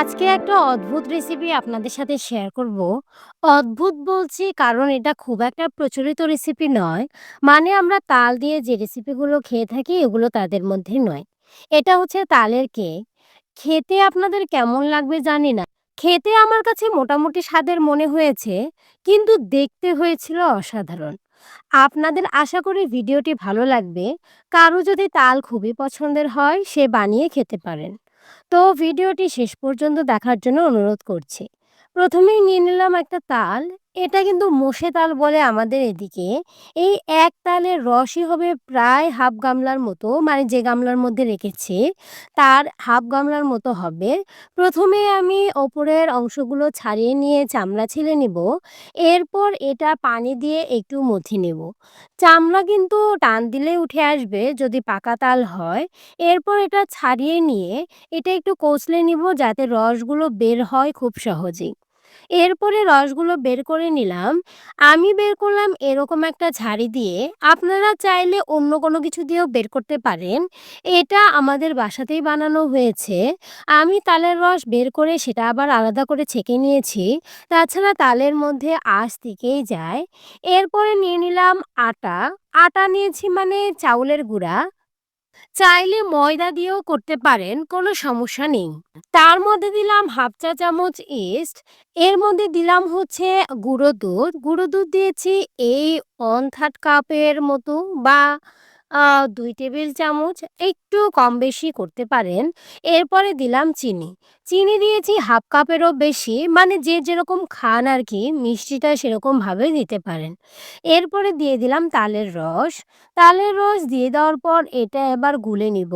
আজকে একটা অদ্ভুত রেসিপি আপনাদের সাথে শেয়ার করব। অদ্ভুত বলছি কারণ এটা খুব একটা প্রচলিত রেসিপি নয়। মানে আমরা তাল দিয়ে যে রেসিপিগুলো খেয়ে থাকি এগুলো তাদের মধ্যে নয়। এটা হচ্ছে তালের কেক। খেতে আপনাদের কেমন লাগবে জানি না। খেতে আমার কাছে মোটামুটি স্বাদের মনে হয়েছে, কিন্তু দেখতে হয়েছিল অসাধারণ। আপনাদের আশা করি ভিডিওটি ভালো লাগবে। কারও যদি তাল খুবই পছন্দের হয় সে বানিয়ে খেতে পারেন। তো ভিডিওটি শেষ পর্যন্ত দেখার জন্য অনুরোধ করছি। প্রথমেই নিয়ে নিলাম একটা তাল। এটা কিন্তু মোষে তাল বলে আমাদের এদিকে। এই এক তালের রসই হবে প্রায় হাফ গামলার মতো, মানে যে গামলার মধ্যে রেখেছি তার হাফ গামলার মতো হবে। প্রথমে আমি ওপরের অংশগুলো ছাড়িয়ে নিয়ে চামড়া ছিলে নিব। এরপর এটা পানি দিয়ে একটু মথি নেব। চামড়া কিন্তু টান দিলেই উঠে আসবে যদি পাকা তাল হয়। এরপর এটা ছাড়িয়ে নিয়ে এটা একটু কচলে নিব যাতে রসগুলো বের হয় খুব সহজেই। এরপরে রসগুলো বের করে নিলাম। আমি বের করলাম এরকম একটা ঝাড়ি দিয়ে। আপনারা চাইলে অন্য কোনো কিছু দিয়েও বের করতে পারেন। এটা আমাদের বাসাতেই বানানো হয়েছে। আমি তালের রস বের করে সেটা আবার আলাদা করে ছেঁকে নিয়েছি। তাছাড়া তালের মধ্যে আঁশ থেকেই যায়। এরপরে নিয়ে নিলাম আটা। আটা নিয়েছি মানে চাউলের গুঁড়া। চাইলে ময়দা দিয়েও করতে পারেন, কোনো সমস্যা নেই। তার মধ্যে দিলাম হাফ চা চামচ ইস্ট, এর মধ্যে দিলাম হচ্ছে গুঁড়ো দুধ। গুঁড়ো দুধ দিয়েছি এই 1/3 কাপের মতো বা ২ টেবিল চামচ, একটু কম বেশি করতে পারেন। এরপরে দিলাম চিনি। চিনি দিয়েছি হাফ কাপেরও বেশি, মানে যে যেরকম খান আরকি মিষ্টিটা সেরকমভাবে দিতে পারেন। এরপরে দিয়ে দিলাম তালের রস। তালের রস দিয়ে দেওয়ার পর এটা এবার গুলে নিব।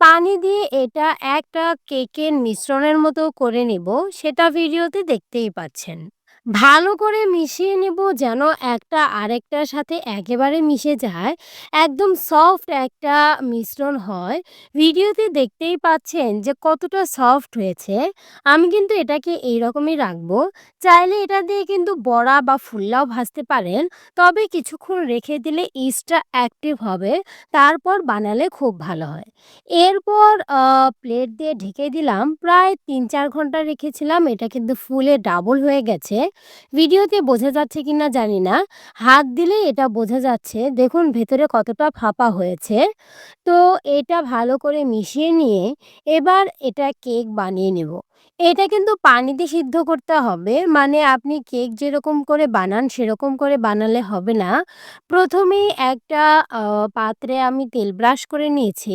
পানি দিয়ে এটা একটা কেকের মিশ্রণের মতো করে নিব, সেটা ভিডিওতে দেখতেই পাচ্ছেন। ভালো করে মিশিয়ে নেব যেন একটা আরেকটার সাথে একেবারে মিশে যায়। একদম সফট একটা মিশ্রণ হয়। ভিডিওতে দেখতেই পাচ্ছেন যে কতটা সফট হয়েছে। আমি কিন্তু এটাকে এই রকমই রাখব। চাইলে এটা দিয়ে কিন্তু বড়া বা ফুল্লাও ভাজতে পারেন। তবে কিছুক্ষণ রেখে দিলে ইস্টটা অ্যাক্টিভ হবে। তারপর বানালে খুব ভালো হয়। এরপর প্লেট দিয়ে ঢেকে দিলাম। প্রায় ৩-৪ ঘণ্টা রেখেছিলাম। এটা কিন্তু ফুলে ডাবল হয়ে গেছে। ভিডিওতে বোঝা যাচ্ছে কি না জানি না। হাত দিলেই এটা বোঝা যাচ্ছে। দেখুন ভেতরে কতটা ফাঁপা হয়েছে। তো এটা ভালো করে মিশিয়ে নিয়ে এবার এটা কেক বানিয়ে নেব। এটা কিন্তু পানিতে সিদ্ধ করতে হবে। মানে আপনি কেক যেরকম করে বানান সেরকম করে বানালে হবে না। প্রথমেই একটা পাত্রে আমি তেল ব্রাশ করে নিয়েছি।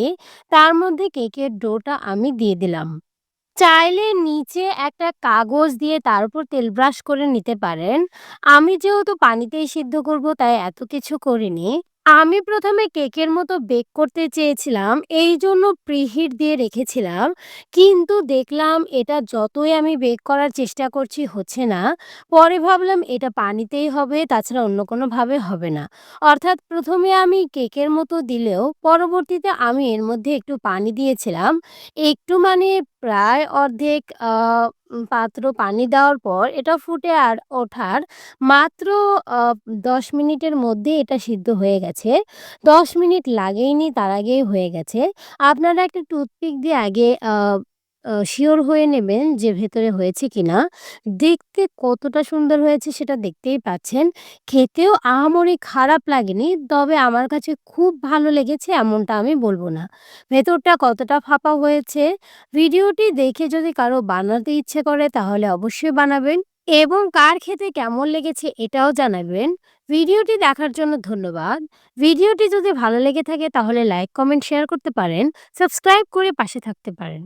তার মধ্যে কেকের ডোটা আমি দিয়ে দিলাম। চাইলে নিচে একটা কাগজ দিয়ে তার উপর তেল ব্রাশ করে নিতে পারেন। আমি যেহেতু পানিতেই সিদ্ধ করব তাই এত কিছু করিনি। আমি প্রথমে কেকের মতো বেক করতে চেয়েছিলাম, এইজন্য প্রিহিট দিয়ে রেখেছিলাম। কিন্তু দেখলাম এটা যতই আমি বেক করার চেষ্টা করছি হচ্ছে না। পরে ভাবলাম এটা পানিতেই হবে, তাছাড়া অন্য কোনোভাবে হবে না। অর্থাৎ প্রথমে আমি কেকের মতো দিলেও পরবর্তীতে আমি এর মধ্যে একটু পানি দিয়েছিলাম। একটু মানে প্রায় অর্ধেক পাত্র পানি দেওয়ার পর এটা ফুটে আর ওঠার মাত্র দশ ১০ মিনিটের মধ্যে এটা সিদ্ধ হয়ে গেছে। ১০ মিনিট লাগেইনি, তার আগেই হয়ে গেছে। আপনারা একটা টুথপিক দিয়ে আগে আ সিওর হয়ে নেবেন যে ভেতরে হয়েছে কিনা। দেখতে কতটা সুন্দর হয়েছে সেটা দেখতেই পাচ্ছেন। খেতেও আহামরি খারাপ লাগেনি। তবে আমার কাছে খুব ভালো লেগেছে এমনটা আমি বলব না। ভেতরটা কতটা ফাঁপা হয়েছে। ভিডিওটি দেখে যদি কারও বানাতে ইচ্ছে করে তাহলে অবশ্যই বানাবেন এবং কার খেতে কেমন লেগেছে এটাও জানাবেন। ভিডিওটি দেখার জন্য ধন্যবাদ। ভিডিওটি যদি ভালো লেগে থাকে তাহলে লাইক, কমেন্ট, শেয়ার করতে পারেন। সাবস্ক্রাইব করে পাশে থাকতে পারেন।